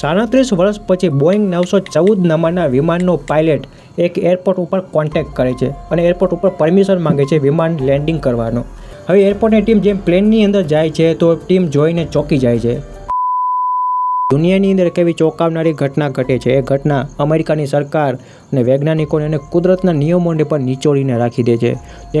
સાડત્રીસ વર્ષ પછી બોઈંગ નવસો ચૌદ નંબરના વિમાનનો પાયલટ એક એરપોર્ટ ઉપર કોન્ટેક્ટ કરે છે અને એરપોર્ટ ઉપર પરમિશન માંગે છે વિમાન લેન્ડિંગ કરવાનો. હવે એરપોર્ટની ટીમ જેમ પ્લેનની અંદર જાય છે તો ટીમ જોઈને ચોંકી જાય છે. દુનિયાની અંદર કેવી ચોંકાવનારી ઘટના ઘટે છે. એ ઘટના અમેરિકાની સરકાર અને વૈજ્ઞાનિકોને અને કુદરતના નિયમોને પણ નીચોડીને રાખી દે છે.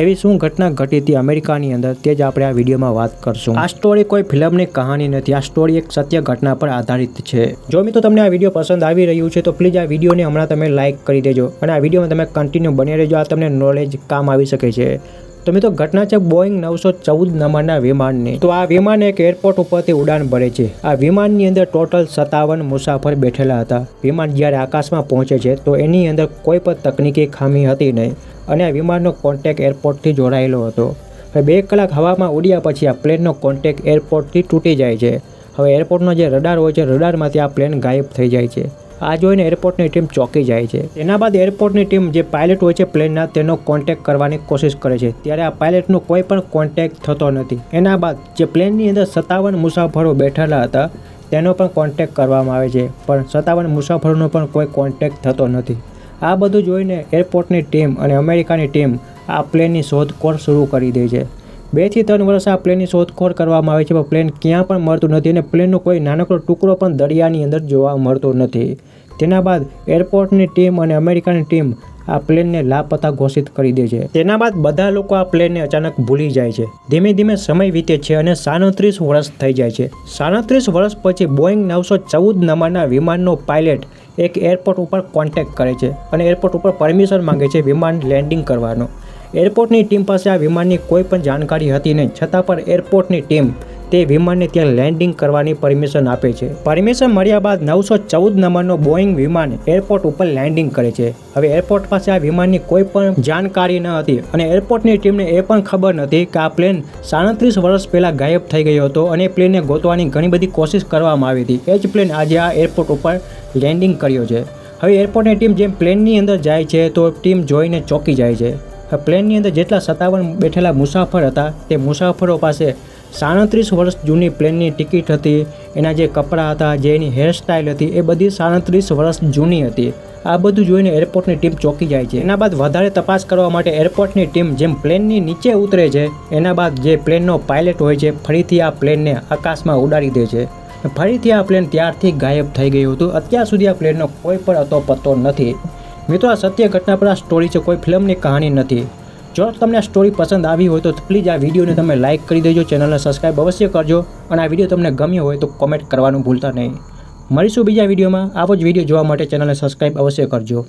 એવી શું ઘટના ઘટી હતી અમેરિકાની અંદર તે જ આપણે આ વિડીયોમાં વાત કરશું. આ સ્ટોરી કોઈ ફિલ્મની કહાની નથી. આ સ્ટોરી એક સત્ય ઘટના પર આધારિત છે. જો મિત્રો તમને આ વીડિયો પસંદ આવી રહ્યું છે તો પ્લીઝ આ વિડીયોને હમણાં તમે લાઇક કરી દેજો અને આ વિડીયોમાં તમે કન્ટિન્યુ બની રહેજો. આ તમને નોલેજ કામ આવી શકે છે. તો મિત્રો ઘટના છે બોઈંગ નવસો ચૌદ નંબરના વિમાનની. તો આ વિમાન એક એરપોર્ટ ઉપરથી ઉડાન ભરે છે. આ વિમાનની અંદર ટોટલ સત્તાવન મુસાફર બેઠેલા હતા. વિમાન જ્યારે આકાશમાં પહોંચે છે, તો એની અંદર કોઈ પણ તકનીકી ખામી હતી નહીં અને આ વિમાનનો કોન્ટેક એરપોર્ટથી જોડાયેલો હતો. હવે બે કલાક હવામાં ઉડ્યા પછી આ પ્લેનનો કોન્ટેક એરપોર્ટથી તૂટી જાય છે. હવે એરપોર્ટનો જે રડાર હોય છે, રડારમાંથી આ પ્લેન ગાયબ થઈ જાય છે. આ જોઈને એરપોર્ટની ટીમ ચોંકી જાય છે. એના બાદ એરપોર્ટની ટીમ જે પાયલટ હોય છે પ્લેનના, તેનો કોન્ટેક્ટ કરવાની કોશિશ કરે છે. ત્યારે આ પાયલટનો કોઈ પણ કોન્ટેક્ટ થતો નથી. એના બાદ જે પ્લેનની અંદર સત્તાવન મુસાફરો બેઠેલા હતા, તેનો પણ કોન્ટેક્ટ કરવામાં આવે છે. પણ સત્તાવન મુસાફરોનો પણ કોઈ કોન્ટેક્ટ થતો નથી. આ બધું જોઈને એરપોર્ટની ટીમ અને અમેરિકાની ટીમ આ પ્લેનની શોધખોળ શરૂ કરી દે છે. બેથી ત્રણ વર્ષ આ પ્લેનની શોધખોળ કરવામાં આવે છે, પણ પ્લેન ક્યાં પણ મળતું નથી અને પ્લેનનો કોઈ નાનકડો ટુકડો પણ દરિયાની અંદર જોવા મળતો નથી. તેના બાદ એરપોર્ટની ટીમ અને અમેરિકાની ટીમ આ પ્લેનને લાપતા ઘોષિત કરી દે છે. તેના બાદ બધા લોકો આ પ્લેનને અચાનક ભૂલી જાય છે. ધીમે ધીમે સમય વીતે છે અને સાડત્રીસ વર્ષ થઈ જાય છે. સાડત્રીસ વર્ષ પછી બોઈંગ નવસો ચૌદ નંબરના વિમાનનો પાયલટ એક એરપોર્ટ ઉપર કોન્ટેક્ટ કરે છે અને એરપોર્ટ ઉપર પરમિશન માંગે છે વિમાન લેન્ડિંગ કરવાનો. એરપોર્ટની ટીમ પાસે આ વિમાનની કોઈ પણ જાણકારી હતી નહીં. છતાં પણ એરપોર્ટની ટીમ તે વિમાનને ત્યાં લેન્ડિંગ કરવાની પરમિશન આપે છે. પરમિશન મળ્યા બાદ નવસો ચૌદ નંબરનો બોઈંગ વિમાન એરપોર્ટ ઉપર લેન્ડિંગ કરે છે. હવે એરપોર્ટ પાસે આ વિમાનની કોઈ પણ જાણકારી ન હતી અને એરપોર્ટની ટીમને એ પણ ખબર નથી કે આ પ્લેન સાડત્રીસ વર્ષ પહેલાં ગાયબ થઈ ગયો હતો અને પ્લેનને ગોતવાની ઘણી બધી કોશિશ કરવામાં આવી હતી. એ જ પ્લેન આજે આ એરપોર્ટ ઉપર લેન્ડિંગ કર્યો છે. હવે એરપોર્ટની ટીમ જેમ પ્લેનની અંદર જાય છે તો ટીમ જોઈને ચોંકી જાય છે. પ્લેનની અંદર જેટલા સત્તાવન બેઠેલા મુસાફર હતા, તે મુસાફરો પાસે સાડત્રીસ વર્ષ જૂની પ્લેનની ટિકિટ હતી. એના જે કપડાં હતા, જે એની હેરસ્ટાઇલ હતી, એ બધી સાડત્રીસ વર્ષ જૂની હતી. આ બધું જોઈને એરપોર્ટની ટીમ ચોંકી જાય છે. એના બાદ વધારે તપાસ કરવા માટે એરપોર્ટની ટીમ જેમ પ્લેનની નીચે ઉતરે છે, એના બાદ જે પ્લેનનો પાયલટ હોય છે, ફરીથી આ પ્લેનને આકાશમાં ઉડાડી દે છે. ફરીથી આ પ્લેન ત્યારથી ગાયબ થઈ ગયું હતું. અત્યાર સુધી આ પ્લેનનો કોઈ પણ અતો પત્તો નથી. મિત્રો, આ સત્ય ઘટના પર આ સ્ટોરી છે, કોઈ ફિલ્મની કહાની નથી. જો તમને આ સ્ટોરી પસંદ આવી હોય તો પ્લીઝ આ વિડીયોને તમે લાઇક કરી દેજો ચેનલને સબસ્ક્રાઈબ અવશ્ય કરજો અને આ વીડિયો તમને ગમ્યો હોય તો કોમેન્ટ કરવાનું ભૂલતા નહીં. મળીશું બીજા વિડીયોમાં આવો જ વીડિયો જોવા માટે ચેનલને સબસ્ક્રાઈબ અવશ્ય કરજો.